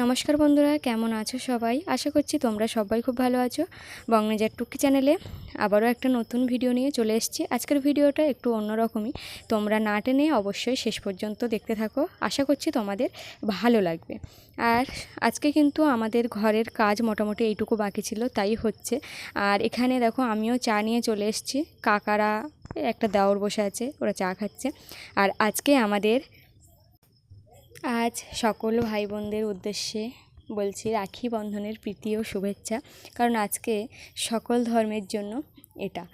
নমস্কার বন্ধুরা, কেমন আছো সবাই? আশা করছি তোমরা সবাই খুব ভালো আছো। বংনেজার টুকি চ্যানেলে আবারও একটা নতুন ভিডিও নিয়ে চলে এসেছি। আজকের ভিডিওটা একটু অন্যরকমই। তোমরা না টেনে অবশ্যই শেষ পর্যন্ত দেখতে থাকো। আশা করছি তোমাদের ভালো লাগবে। আর আজকে কিন্তু আমাদের ঘরের কাজ মোটামুটি এইটুকু বাকি ছিল, তাই হচ্ছে। আর এখানে দেখো, আমিও চা নিয়ে চলে এসেছি। কাকারা, একটা দাওর বসে আছে, ওরা চা খাচ্ছে। আর আজকে আমাদের আজ সকল ভাই বোনদের উদ্দেশ্যে বলছি রাখি বন্ধনের প্রীতি ও শুভেচ্ছা, কারণ আজকে সকল ধর্মের জন্য এটা।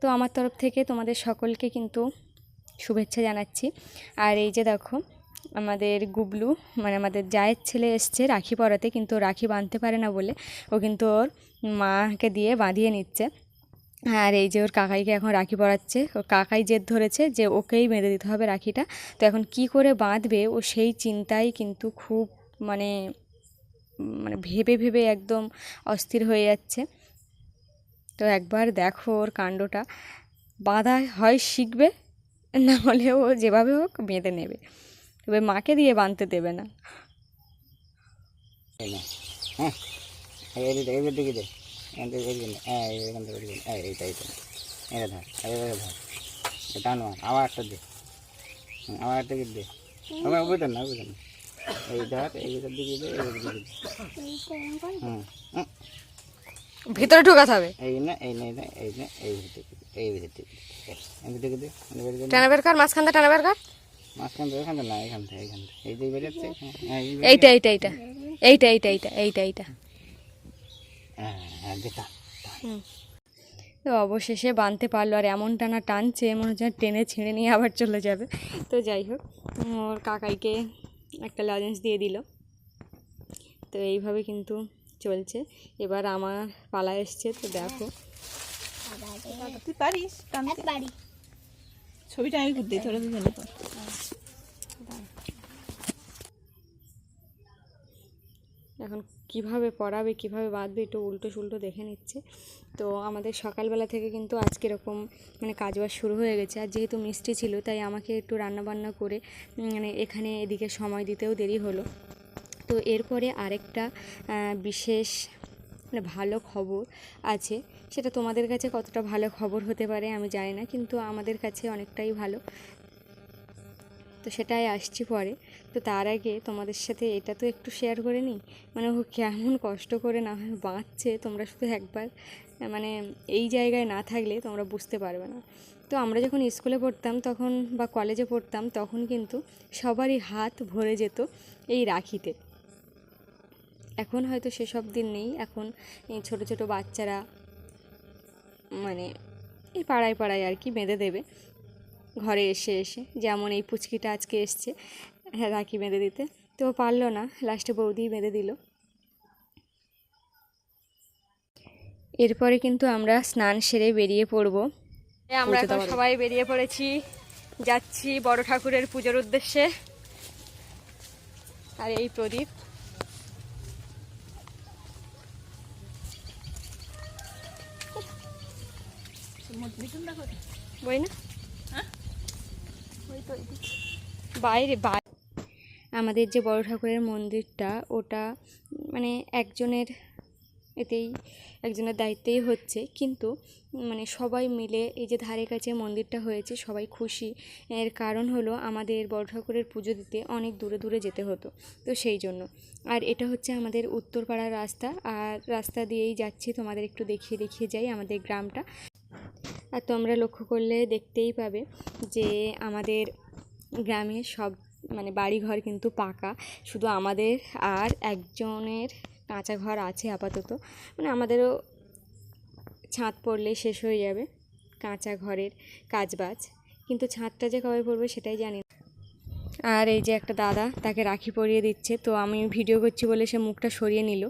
তো আমার তরফ থেকে তোমাদের সকলকে কিন্তু শুভেচ্ছা জানাচ্ছি। আর এই যে দেখো, আমাদের গুবলু মানে আমাদের জায়ের ছেলে এসছে রাখি পরাতে, কিন্তু রাখি বাঁধতে পারে না বলে ও কিন্তু ওর মাকে দিয়ে বাঁধিয়ে নিচ্ছে। আর এই যে ওর কাকাইকে এখন রাখি পরাচ্ছে। ওর কাকাই জেদ ধরেছে যে ওকেই বেঁধে দিতে হবে রাখিটা। তো এখন কি করে বাঁধবে? ও সেই চিন্তাই কিন্তু খুব মানে মানে ভেবে ভেবে একদম অস্থির হয়ে যাচ্ছে। তো একবার দেখো ওর কাণ্ডটা। বাঁধা হয় শিখবে না হলে ও যেভাবে হোক বেঁধে নেবে। তবে মাকে দিয়ে বাঁধতে দেবে না। নে, হ্যাঁ দিকে এখান থেকে এদিকে নে, এই এখান থেকে এদিকে নে, এইটা এইটা এটা ধর এইভাবে ধর এটা টান আবার একটা দে আবার একটা দে আমার না না এই ধর এই ভিতর দিকে দে দিকে হুম হুম, ভিতরে ঢোকাতে হবে এই না এই না এই না এই না এই ভিতর দিকে এই ভিতর দিকে এই ভিতর দিকে দে এই ভিতর দিকে দে। টানা বের কর মাঝখান থেকে টানা বের কর মাঝখান থেকে এখান থেকে না এখান থেকে এখান থেকে এই যে হ্যাঁ, হ্যাঁ, এই বেরোচ্ছে। এইটা এইটা এইটা এইটা এইটা এইটা এইটা এইটা হ্যাঁ হ্যাঁ তো অবশেষে বাঁধতে পারল আর এমন টানা টানছে মনে হচ্ছে টেনে ছিঁড়ে নিয়ে আবার চলে যাবে। তো যাই হোক ওর কাকাইকে একটা লজেন্স দিয়ে দিল। তো এইভাবে কিন্তু চলছে। এবার আমার পালা এসছে তো দেখো। তুই পারিস ছবিটা আমি করতে তোরা দুজনে কর এখন কীভাবে পড়াবে, কীভাবে বাঁধবে একটু উল্টো সুল্টো দেখে নিচ্ছে। তো আমাদের সকালবেলা থেকে কিন্তু আজকে এরকম মানে কাজবাজ শুরু হয়ে গেছে। আর যেহেতু মিষ্টি ছিল, তাই আমাকে একটু রান্নাবান্না করে মানে এখানে এদিকে সময় দিতেও দেরি হলো। তো এরপরে আরেকটা বিশেষ মানে ভালো খবর আছে। সেটা তোমাদের কাছে কতটা ভালো খবর হতে পারে আমি জানি না, কিন্তু আমাদের কাছে অনেকটাই ভালো। তো সেটাই আসছি পরে। তো তার আগে তোমাদের সাথে এটা তো একটু শেয়ার করে নিই। মানে ও কেমন কষ্ট করে না হয় বাঁচছে তোমরা শুধু একবার মানে এই জায়গায় না থাকলে তোমরা বুঝতে পারবে না। তো আমরা যখন স্কুলে পড়তাম তখন বা কলেজে পড়তাম তখন কিন্তু সবারই হাত ভরে যেত এই রাখিতে। এখন হয়তো সেসব দিন নেই, এখন ছোটো ছোটো বাচ্চারা মানে এই পাড়ায় পাড়ায় আর কি বেঁধে দেবে। ঘরে এসে এসে যেমন এই পুচকিটা আজকে এসছে হ্যাঁ রাখি বেঁধে দিতে। তো পারল না লাস্টে বৌদি বেঁধে দিল। এরপরে কিন্তু আমরা স্নান সেরে বেরিয়ে পড়ব। আমরা এখন সবাই বেরিয়ে পড়েছি। যাচ্ছি বড় ঠাকুরের পুজোর উদ্দেশ্যে। আর এই প্রদীপ। বই না? বাইরে আমাদের যে বড় ঠাকুরের মন্দিরটা, ওটা মানে একজনের এতেই, একজনের দায়িত্বেই হচ্ছে। কিন্তু মানে সবাই মিলে এই যে ধারে কাছে মন্দিরটা হয়েছে, সবাই খুশি। এর কারণ হলো আমাদের বড় ঠাকুরের পুজো দিতে অনেক দূরে দূরে যেতে হতো, তো সেই জন্য। আর এটা হচ্ছে আমাদের উত্তরপাড়ার রাস্তা, আর রাস্তা দিয়েই যাচ্ছি, তোমাদের একটু দেখিয়ে দেখিয়ে যাই আমাদের গ্রামটা। আর তোমরা লক্ষ্য করলে দেখতেই পাবে যে আমাদের গ্রামে সব মানে বাড়িঘর কিন্তু পাকা। শুধু আমাদের আর একজনের কাঁচা ঘর আছে আপাতত। মানে আমাদেরও ছাদ পড়লে শেষ হয়ে যাবে কাঁচা ঘরের কাজবাজ। কিন্তু ছাদটা যে কবে পড়বে সেটাই জানি না। আর এই যে একটা দাদা তাকে রাখি পরিয়ে দিচ্ছে, তো আমি ভিডিও করছি বলে সে মুখটা সরিয়ে নিল।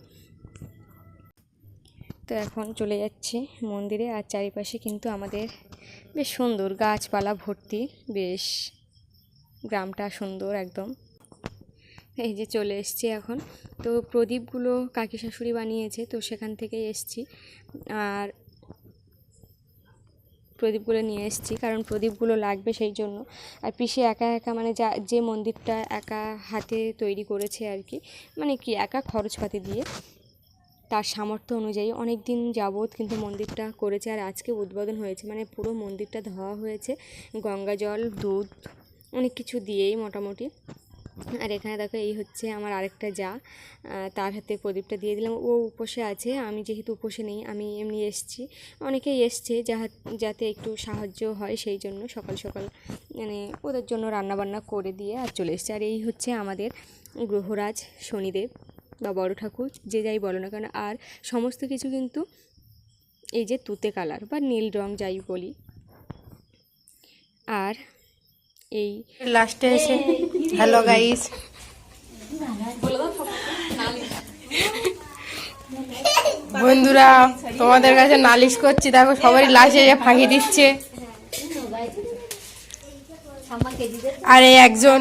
তো এখন চলে যাচ্ছি মন্দিরে আর চারিপাশে কিন্তু আমাদের বেশ সুন্দর গাছপালা ভর্তি, বেশ গ্রামটা সুন্দর একদম। এই যে চলে এসছি এখন। তো প্রদীপগুলো কাকি শাশুড়ি বানিয়েছে, তো সেখান থেকেই এসছি। আর প্রদীপগুলো নিয়ে এসেছি, কারণ প্রদীপগুলো লাগবে সেই জন্য। আর পিসি একা একা মানে যা, যে মন্দিরটা একা হাতে তৈরি করেছে আর কি মানে কি একা খরচপাতি দিয়ে। তার সামর্থ্য অনুযায়ী অনেক দিন যাবৎ কিন্তু মন্দিরটা করেছে আর আজকে উদ্বোধন হয়েছে। মানে পুরো মন্দিরটা ধোয়া হয়েছে, গঙ্গা জল, দুধ, অনেক কিছু দিয়েই মোটামুটি। আর এখানে দেখো এই হচ্ছে আমার আরেকটা যা। তার হাতে প্রদীপটা দিয়ে দিলাম। ও উপসে আছে, আমি যেহেতু উপসে নেই, আমি এমনি এসছি। অনেকেই এসছে যাহা, যাতে একটু সাহায্য হয় সেই জন্য সকাল সকাল মানে ওদের জন্য রান্নাবান্না করে দিয়ে আর চলে এসছে। আর এই হচ্ছে আমাদের গ্রহরাজ শনিদেব। বা বড় ঠাকুর যে যাই বলো না কেন আর সমস্ত কিছু কিন্তু এই যে তুতে কালার বা নীল রং যাই বলি। আর এই লাস্টে এসে হ্যালো গাইস। বন্ধুরা তোমাদের কাছে নালিশ করছি দেখো সবাই লাশে এসে ফাঁকি দিচ্ছে। আর এই একজন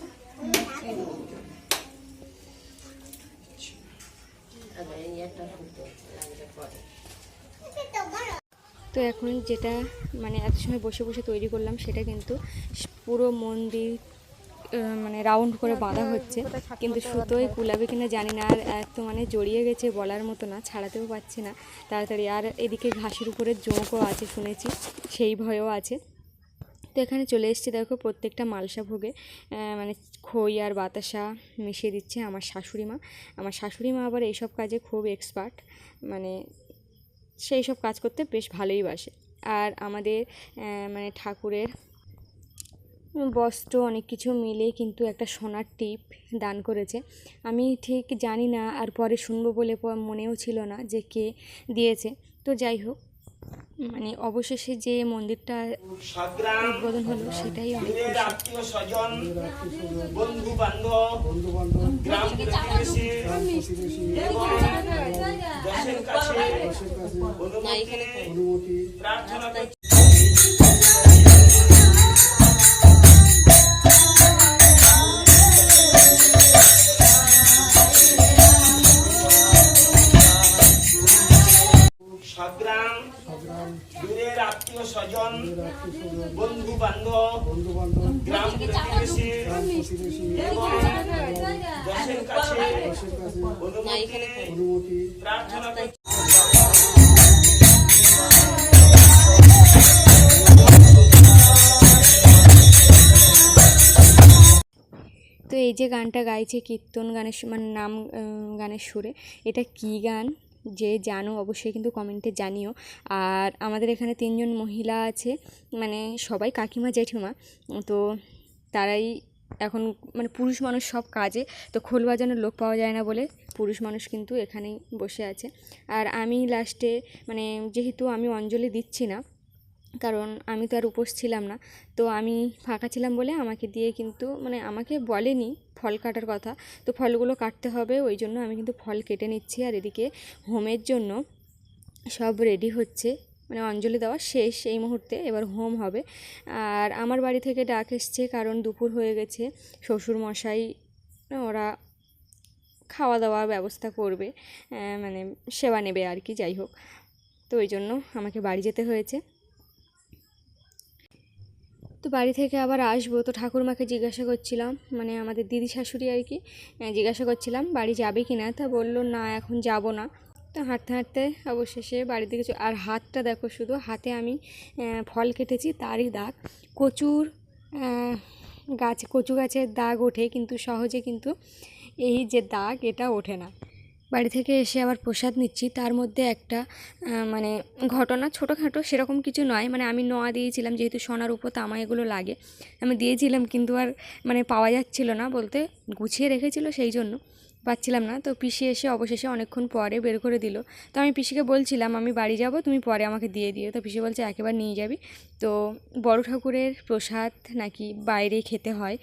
তো এখন যেটা মানে এত সময় বসে বসে তৈরি করলাম সেটা কিন্তু পুরো মন্দির মানে রাউন্ড করে বাঁধা হচ্ছে। কিন্তু সুতোয় কুলাবে কিনা জানি না, আর এত মানে জড়িয়ে গেছে বলার মতো না, ছাড়াতেও পারছি না। তাড়াতাড়ি, আর এদিকে ঘাসের উপরে জোঁকও আছে শুনেছি, সেই ভয়ও আছে। তো এখানে চলে এসেছি, দেখো প্রত্যেকটা মালসা ভোগে। মানে খই আর বাতাসা মিশিয়ে দিচ্ছে আমার শাশুড়ি মা। আমার শাশুড়ি মা আবার এইসব কাজে খুব এক্সপার্ট মানে সেই সব কাজ করতে বেশ ভালোই বাসে। আর আমাদের মানে ঠাকুরের বস্ত্র অনেক কিছু মিলে কিন্তু একটা সোনার টিপ দান করেছে। আমি ঠিক জানি না আর পরে শুনব বলে মনেও ছিল না যে কে দিয়েছে। তো যাই হোক মানে অবশেষে যে মন্দিরটা উদ্বোধন হলো সেটাই অনেক আত্মীয় স্বজন বন্ধু বান্ধব গ্রাম প্রতিবেশী এবং দেশের কাছে অনুমতি প্রার্থনা তো এই যে গানটা গাইছে কীর্তন গানের মানে নাম গানের সুরে, এটা কী গান? যে জানো অবশ্যই কিন্তু কমেন্টে জানিও। আর আমাদের এখানে তিনজন মহিলা আছে মানে সবাই কাকিমা, জেঠিমা, তো তারাই এখন মানে পুরুষ মানুষ সব কাজে, তো খোল বাজানোর লোক পাওয়া যায় না বলে পুরুষ মানুষ কিন্তু এখানেই বসে আছে। আর আমি লাস্টে মানে যেহেতু আমি অঞ্জলি দিচ্ছি না, কারণ আমি তো আর উপোস ছিলাম না, তো আমি ফাঁকা ছিলাম বলে আমাকে দিয়ে কিন্তু মানে আমাকে বলেনি ফল কাটার কথা, তো ফলগুলো কাটতে হবে, ওই জন্য আমি কিন্তু ফল কেটে নিচ্ছি। আর এদিকে হোমের জন্য সব রেডি হচ্ছে। মানে অঞ্জলি দেওয়া শেষ এই মুহূর্তে, এবার হোম হবে। আর আমার বাড়ি থেকে ডাক এসছে কারণ দুপুর হয়ে গেছে শ্বশুর মশাই ওরা খাওয়া দাওয়ার ব্যবস্থা করবে মানে সেবা নেবে আর কি, যাই হোক। তো ওই জন্য আমাকে বাড়ি যেতে হয়েছে। তো বাড়ি থেকে আবার আসব। তো ঠাকুরমাকে জিজ্ঞাসা করছিলাম মানে আমাদের দিদি শাশুড়ি আর কি জিজ্ঞাসা করছিলাম, বাড়ি যাবে কি না তা বলল, না, এখন যাব না। তো হাঁটতে হাঁটতে অবশেষে বাড়ি থেকে চ- আর হাতটা দেখো শুধু, হাতে আমি ফল কেটেছি, তারই দাগ। কচুর গাছ, কচু গাছের দাগ ওঠে, কিন্তু সহজে কিন্তু এই যে দাগ, এটা ওঠে না। বাড়ি থেকে এসে আবার প্রসাদ নিচ্ছি, তার মধ্যে একটা মানে ঘটনা ছোটোখাটো সেরকম কিছু নয়। মানে আমি নোয়া দিয়েছিলাম, যেহেতু সোনার উপর তামা এগুলো লাগে। আমি দিয়েছিলাম, কিন্তু আর মানে পাওয়া যাচ্ছিল না বলতে, গুছিয়ে রেখেছিল সেই জন্য। পাচ্ছিলাম না। তো পিসি এসে অবশেষে অনেকক্ষণ পরে বের করে দিল। তো আমি পিসিকে বলছিলাম, আমি বাড়ি যাব, তুমি পরে আমাকে দিয়ে দিও। তো পিসি বলছে, একেবারে নিয়ে যাবি। তো বড় ঠাকুরের প্রসাদ নাকি বাইরে খেতে হয়,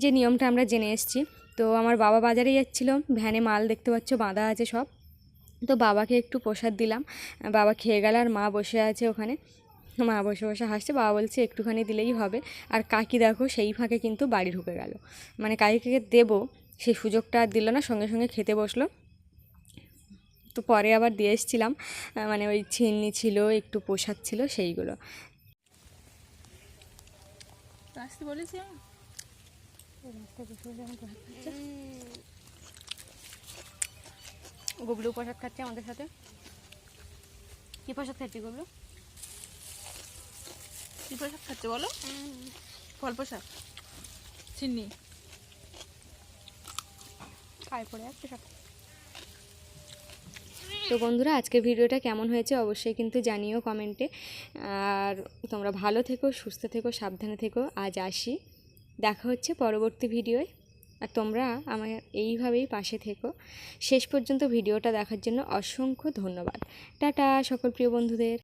যে নিয়মটা আমরা জেনে এসেছি। তো আমার বাবা বাজারে যাচ্ছিল, ভ্যানে মাল দেখতে পাচ্ছ, বাঁধা আছে সব। তো বাবাকে একটু প্রসাদ দিলাম। বাবা খেয়ে গেল আর মা বসে আছে ওখানে। মা বসে বসে হাসছে, বাবা বলছে, একটুখানি দিলেই হবে। আর কাকি দেখো, সেই ফাঁকে কিন্তু বাড়ি ঢুকে গেল। মানে কাকিকে দেবো সেই সুযোগটা আর দিল না সঙ্গে সঙ্গে খেতে বসল। তো পরে আবার দিয়ে এসেছিলাম মানে ওই ছিন্নি ছিল একটু প্রসাদ ছিল সেইগুলো। আসতে বলেছি গুবলু প্রসাদ খাচ্ছে আমাদের সাথে। কী প্রসাদ খাচ্ছি গুবলু? কি পোশাক খাচ্ছে বলো? ফল পোশাক চিনি। তো বন্ধুরা, আজকের ভিডিওটা কেমন হয়েছে অবশ্যই কিন্তু জানিও কমেন্টে। আর তোমরা ভালো থেকো, সুস্থ থেকো, সাবধানে থেকো। আজ আসি। দেখা হচ্ছে পরবর্তী ভিডিওয়। আর তোমরা আমার এইভাবেই পাশে থেকো। শেষ পর্যন্ত ভিডিওটা দেখার জন্য অসংখ্য ধন্যবাদ। টাটা সকল প্রিয় বন্ধুদের।